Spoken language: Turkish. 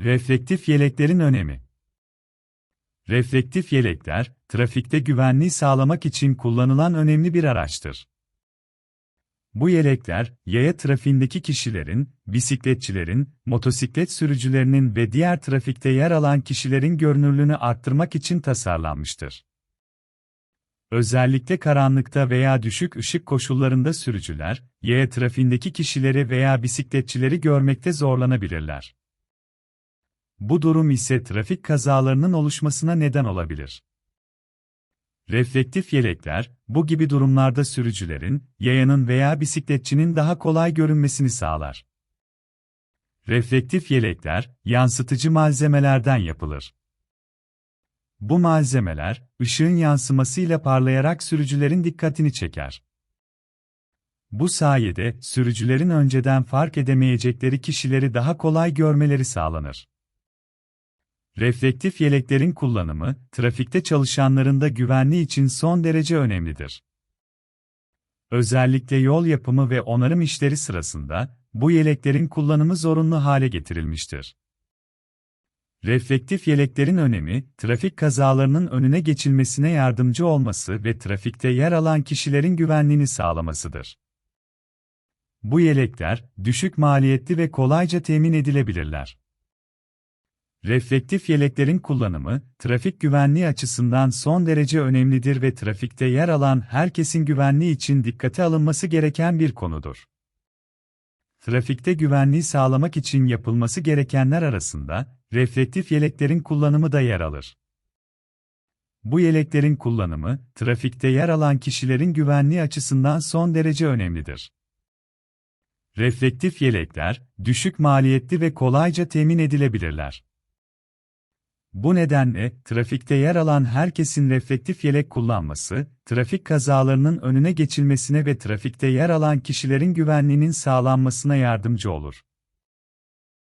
Reflektif yeleklerin önemi Reflektif yelekler, trafikte güvenliği sağlamak için kullanılan önemli bir araçtır. Bu yelekler, yaya trafiğindeki kişilerin, bisikletçilerin, motosiklet sürücülerinin ve diğer trafikte yer alan kişilerin görünürlüğünü arttırmak için tasarlanmıştır. Özellikle karanlıkta veya düşük ışık koşullarında sürücüler, yaya trafiğindeki kişileri veya bisikletçileri görmekte zorlanabilirler. Bu durum ise trafik kazalarının oluşmasına neden olabilir. Reflektif yelekler, bu gibi durumlarda sürücülerin, yayanın veya bisikletçinin daha kolay görünmesini sağlar. Reflektif yelekler, yansıtıcı malzemelerden yapılır. Bu malzemeler, ışığın yansımasıyla parlayarak sürücülerin dikkatini çeker. Bu sayede, sürücülerin önceden fark edemeyecekleri kişileri daha kolay görmeleri sağlanır. Reflektif yeleklerin kullanımı, trafikte çalışanların da güvenliği için son derece önemlidir. Özellikle yol yapımı ve onarım işleri sırasında, bu yeleklerin kullanımı zorunlu hale getirilmiştir. Reflektif yeleklerin önemi, trafik kazalarının önüne geçilmesine yardımcı olması ve trafikte yer alan kişilerin güvenliğini sağlamasıdır. Bu yelekler, düşük maliyetli ve kolayca temin edilebilirler. Reflektif yeleklerin kullanımı, trafik güvenliği açısından son derece önemlidir ve trafikte yer alan herkesin güvenliği için dikkate alınması gereken bir konudur. Trafikte güvenliği sağlamak için yapılması gerekenler arasında, reflektif yeleklerin kullanımı da yer alır. Bu yeleklerin kullanımı, trafikte yer alan kişilerin güvenliği açısından son derece önemlidir. Reflektif yelekler, düşük maliyetli ve kolayca temin edilebilirler. Bu nedenle, trafikte yer alan herkesin reflektif yelek kullanması, trafik kazalarının önüne geçilmesine ve trafikte yer alan kişilerin güvenliğinin sağlanmasına yardımcı olur.